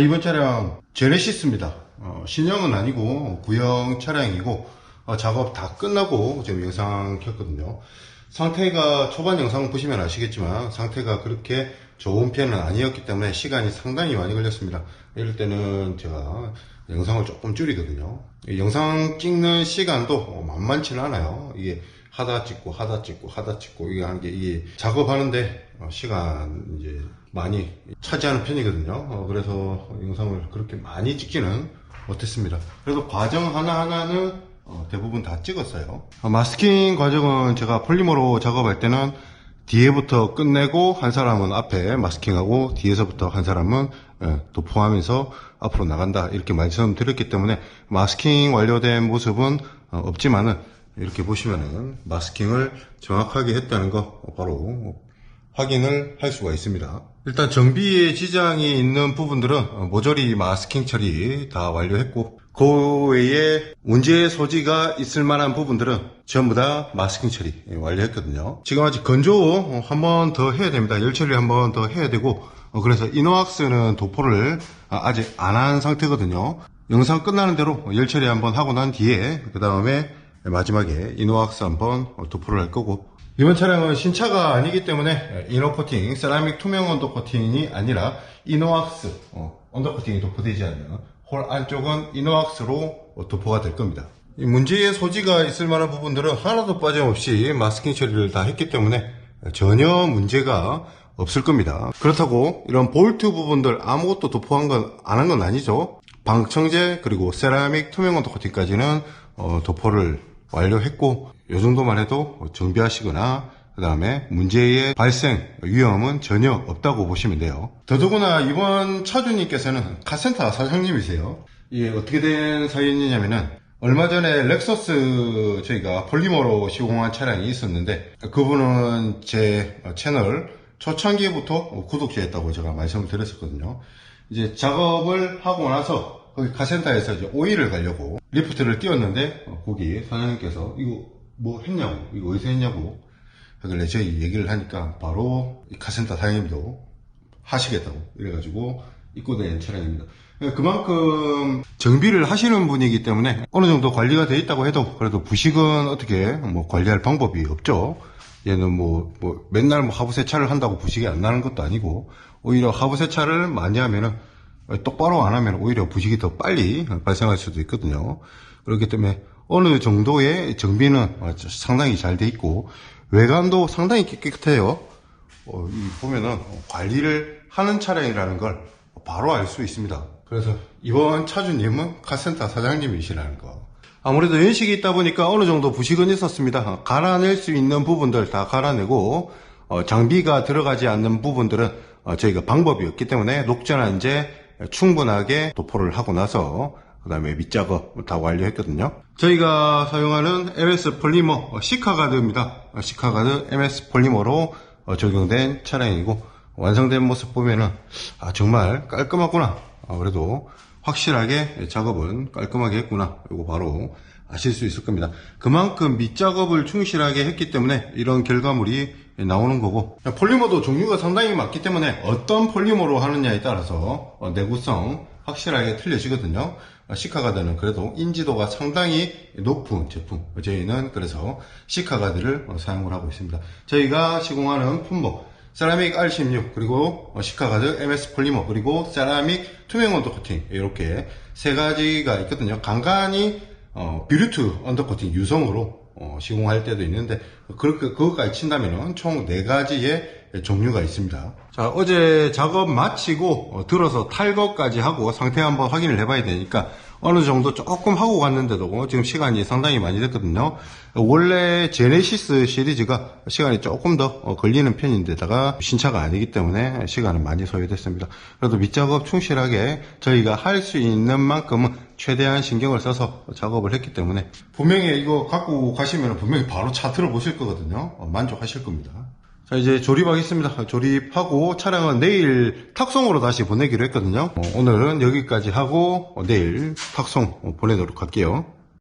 자 이번 차량 제네시스입니다. 어, 신형은 아니고 구형 차량이고 어, 작업 다 끝나고 지금 영상 켰거든요. 상태가 초반 영상 보시면 아시겠지만 상태가 그렇게 좋은 편은 아니었기 때문에 시간이 상당히 많이 걸렸습니다. 이럴 때는 제가 영상을 조금 줄이거든요. 이 영상 찍는 시간도 어, 만만치는 않아요. 이게 하다 찍고 하다 찍고 하다 찍고 이게 하는 게 이게 작업하는데 어, 시간 이제 많이 차지하는 편이거든요. 어, 그래서 영상을 그렇게 많이 찍지는 못했습니다. 그래도 과정 하나하나는 어, 대부분 다 찍었어요. 어, 마스킹 과정은 제가 폴리머로 작업할 때는 뒤에부터 끝내고 한 사람은 앞에 마스킹하고 뒤에서부터 한 사람은 예, 도포하면서 앞으로 나간다 이렇게 말씀드렸기 때문에 마스킹 완료된 모습은 어, 없지만은 이렇게 보시면은 마스킹을 정확하게 했다는 거 바로 확인을 할 수가 있습니다. 일단 정비에 지장이 있는 부분들은 어, 모조리 마스킹 처리 다 완료했고 그 외에 문제 소지가 있을 만한 부분들은 전부 다 마스킹 처리 완료했거든요. 지금 아직 건조 한 번 더 해야 됩니다. 열 처리 한 번 더 해야 되고 어, 그래서 이노왁스는 도포를 아, 아직 안 한 상태거든요. 영상 끝나는 대로 열 처리 한 번 하고 난 뒤에 그 다음에 마지막에 이노왁스 한번 도포를 할 거고 이번 차량은 신차가 아니기 때문에 이너 코팅, 세라믹 투명 언더 코팅이 아니라 이노왁스 어, 언더 코팅이 도포되지 않는 홀 안쪽은 이노왁스로 도포가 될 겁니다. 이 문제의 소지가 있을 만한 부분들은 하나도 빠짐없이 마스킹 처리를 다 했기 때문에 전혀 문제가 없을 겁니다. 그렇다고 이런 볼트 부분들 아무것도 도포한 건 안 한 건 아니죠. 방청제 그리고 세라믹 투명 언더 코팅까지는 어, 도포를 완료했고 이 정도만 해도 정비하시거나 그 다음에 문제의 발생 위험은 전혀 없다고 보시면 돼요. 더더구나 이번 차주님께서는 카센터 사장님이세요. 이게 어떻게 된 사연이냐면은 얼마 전에 렉서스 저희가 폴리머로 시공한 차량이 있었는데 그분은 제 채널 초창기부터 구독자였다고 제가 말씀을 드렸었거든요. 이제 작업을 하고 나서 거기 카센터에서 이제 오일을 가려고 리프트를 띄웠는데 어, 거기 사장님께서 이거 뭐 했냐고 이거 어디서 했냐고 하길래 저희 얘기를 하니까 바로 이 카센터 사장님도 하시겠다고 이래가지고 입고 된 차량입니다. 그만큼 정비를 하시는 분이기 때문에 어느 정도 관리가 돼 있다고 해도 그래도 부식은 어떻게 뭐 관리할 방법이 없죠. 얘는 뭐, 뭐 맨날 뭐 하부 세차를 한다고 부식이 안 나는 것도 아니고 오히려 하부 세차를 많이 하면은 똑바로 안 하면 오히려 부식이 더 빨리 발생할 수도 있거든요. 그렇기 때문에 어느 정도의 정비는 상당히 잘 돼 있고 외관도 상당히 깨끗해요. 어, 보면은 관리를 하는 차량이라는 걸 바로 알 수 있습니다. 그래서 이번 차주님은 카센터 사장님이시라는 거. 아무래도 연식이 있다 보니까 어느 정도 부식은 있었습니다. 갈아낼 수 있는 부분들 다 갈아내고 어, 장비가 들어가지 않는 부분들은 어, 저희가 방법이 없기 때문에 녹전환제 충분하게 도포를 하고 나서 그 다음에 밑작업 다 완료했거든요. 저희가 사용하는 MS 폴리머 시카가드입니다. 시카가드 MS 폴리머로 적용된 차량이고 완성된 모습 보면은 아 정말 깔끔하구나. 아, 그래도 확실하게 작업은 깔끔하게 했구나. 이거 바로 아실 수 있을 겁니다. 그만큼 밑작업을 충실하게 했기 때문에 이런 결과물이 나오는 거고 폴리머도 종류가 상당히 많기 때문에 어떤 폴리머로 하느냐에 따라서 내구성 확실하게 틀려지거든요. 시카가드는 그래도 인지도가 상당히 높은 제품 저희는 그래서 시카가드를 사용을 하고 있습니다. 저희가 시공하는 품목 세라믹 R16 그리고 시카가드 MS 폴리머 그리고 세라믹 투명 언더 코팅 이렇게 세 가지가 있거든요. 간간히 어, 뷰리트 언더 코팅 유성으로 어, 시공할 때도 있는데 그렇게 그것까지 친다면 총네 가지의 종류가 있습니다. 자 어제 작업 마치고 어, 들어서 탈거까지 하고 상태 한번 확인을 해봐야 되니까 어느 정도 조금 하고 갔는데도 지금 시간이 상당히 많이 됐거든요. 원래 제네시스 시리즈가 시간이 조금 더 어, 걸리는 편인데다가 신차가 아니기 때문에 시간은 많이 소요됐습니다. 그래도 밑작업 충실하게 저희가 할 수 있는 만큼은 최대한 신경을 써서 작업을 했기 때문에 분명히 이거 갖고 가시면 분명히 바로 차 들어보실 거거든요. 어, 만족하실 겁니다. 자 이제 조립하겠습니다 조립하고 차량은 내일 탁송으로 다시 보내기로 했거든요 어, 오늘은 여기까지 하고 어, 내일 탁송 보내도록 할게요